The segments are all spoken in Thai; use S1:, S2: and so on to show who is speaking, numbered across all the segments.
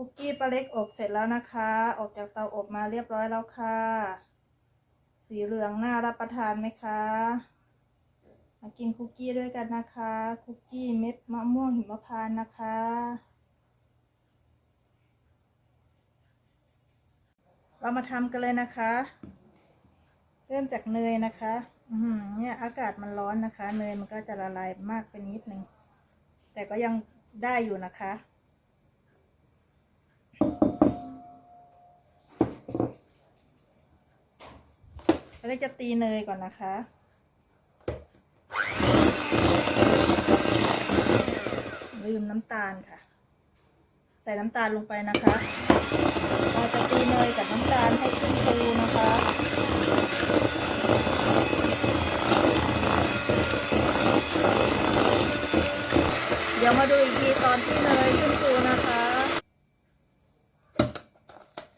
S1: คุกกี้ปลาเล็กอบเสร็จแล้วนะคะ ออกจากเตาอบมาเรียบร้อยแล้วค่ะ สีเหลืองน่ารับประทานไหมคะ มากินคุกกี้ด้วยกันนะคะ คุกกี้เม็ดมะม่วงหิมพานต์นะคะ เรามาทำกันเลยนะคะ เริ่มจากเนยนะคะ อือหือเนี่ยอากาศมันร้อนนะคะ เนยมันก็จะละลายมากไปนิดนึง แต่ก็ยังได้อยู่นะคะ เราจะตีเนยก่อนนะคะ ลืมน้ำตาลค่ะ ใส่น้ำตาลลงไปนะคะ เราจะตีเนยกับน้ำตาลให้ขึ้นฟูนะคะเดี๋ยวมาดูอีกทีตอนที่เนยขึ้นฟูนะคะ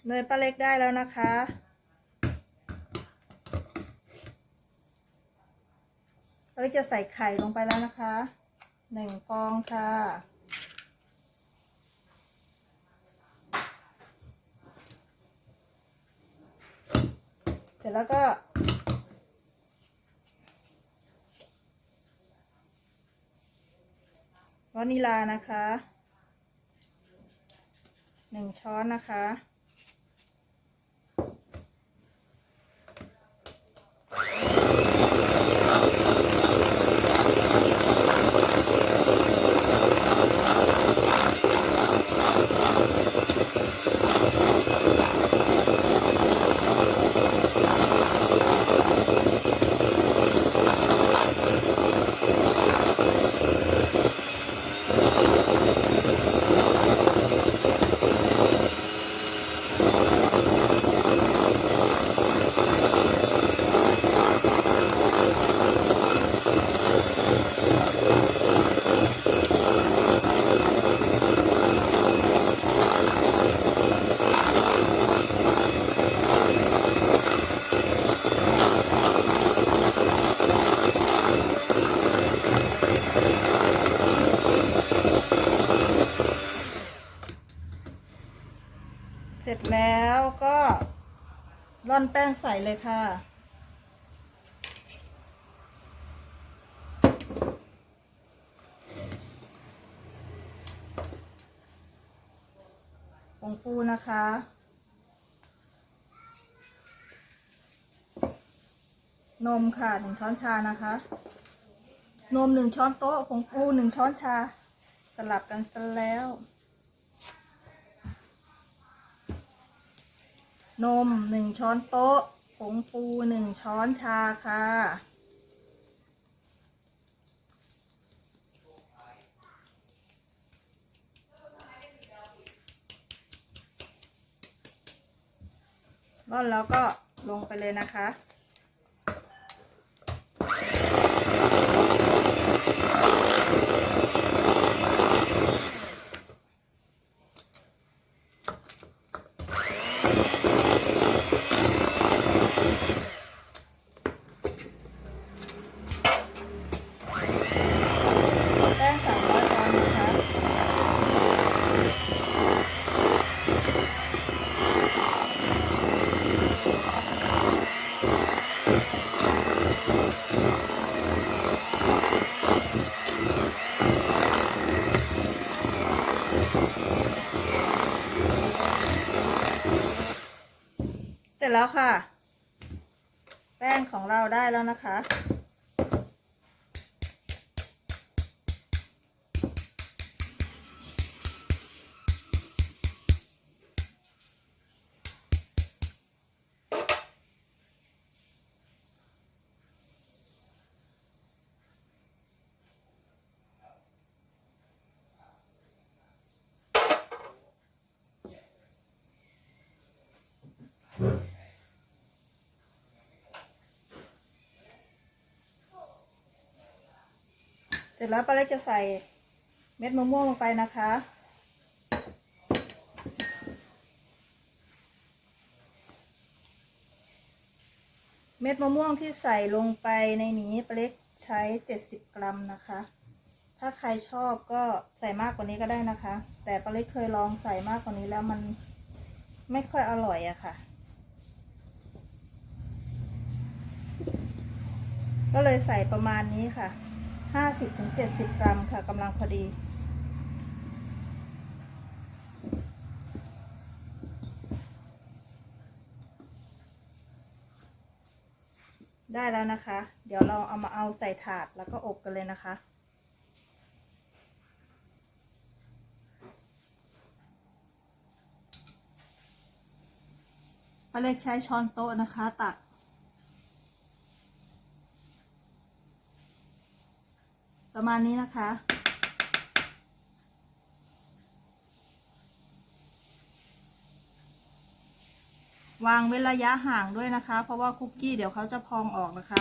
S1: เนยปลาเล็กได้แล้วนะคะ เราจะใส่ไข่ลงไปแล้วนะคะหนึ่งฟองค่ะ เสร็จแล้วก็ วานิลานะคะหนึ่งช้อนนะคะ ร็จแล้วก็ร่อนแป้งใส่เลยค่ะ ผงฟูนะคะนมค่ะหนึ่งช้อนชานะคะ นมหนึ่งช้อนโต๊ะผงฟูหนึ่งช้อนชา สลับกันซะแล้ว นมหนึ่งช้อนโต๊ะ ผงฟูหนึ่งช้อนชาค่ะ ร่อนแล้วก็ลงไปเลยนะคะ แป้งสามร้อยกรัมนะคะ เสร็ จแล้วค่ะ แป้งของเราได้แล้วนะคะเร็จแล้วป้าเล็กจะใส่เม็ดมะม่วงลงไปนะคะ เม็ดมะม่วงที่ใส่ลงไปในนี้ป้าเล็กใช้70กรัมนะคะ ถ้าใครชอบก็ใส่มากกว่านี้ก็ได้นะคะ แต่ปาเล็กเคยลองใส่มากกว่านี้แล้วมันไม่ค่อยอร่อยอะค่ะ ก็เลยใส่ประมาณนี้ค่ะ ห้าสิบถึงเจ็ดสิบกรัมค่ะกำลังพอดี ได้แล้วนะคะ เดี๋ยวเราเอามาเอาใส่ถาดแล้วก็อบกันเลยนะคะป้าเล็กใช้ช้อนโต๊ะนะคะ ตัก ประมาณนี้นะคะ วางเว้นระยะห่างด้วยนะคะ เพราะว่าคุกกี้เดี๋ยวเขาจะพองออกนะคะ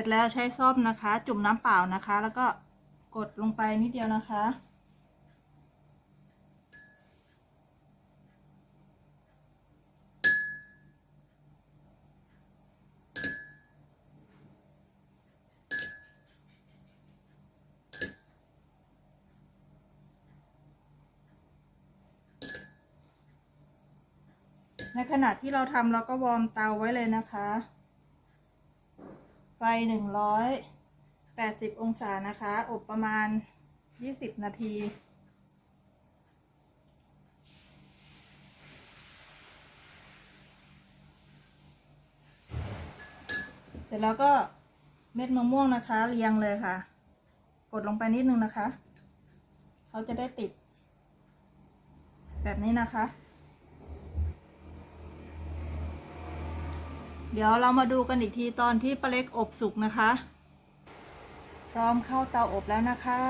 S1: เสร็จแล้วใช้ส้อมนะคะ จุ่มน้ำเปล่านะคะ แล้วก็กดลงไปนิดเดียวนะคะ ในขณะที่เราทำเราก็วอร์มเตาไว้เลยนะคะ ไฟหนึ่งร้อยแปดสิบองศานะคะ อบประมาณยี่สิบนาที เสร็จแล้วก็เม็ดมะม่วงนะคะ เรียงเลยค่ะ กดลงไปนิดนึงนะคะ เขาจะได้ติด แบบนี้นะคะ เดี๋ยวเรามาดูกันอีกทีตอนที่ปลาเล็กอบสุกนะคะ พร้อมเข้าเตาอบแล้วนะคะ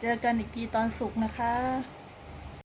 S1: เจอกันอีกทีตอนสุกนะคะ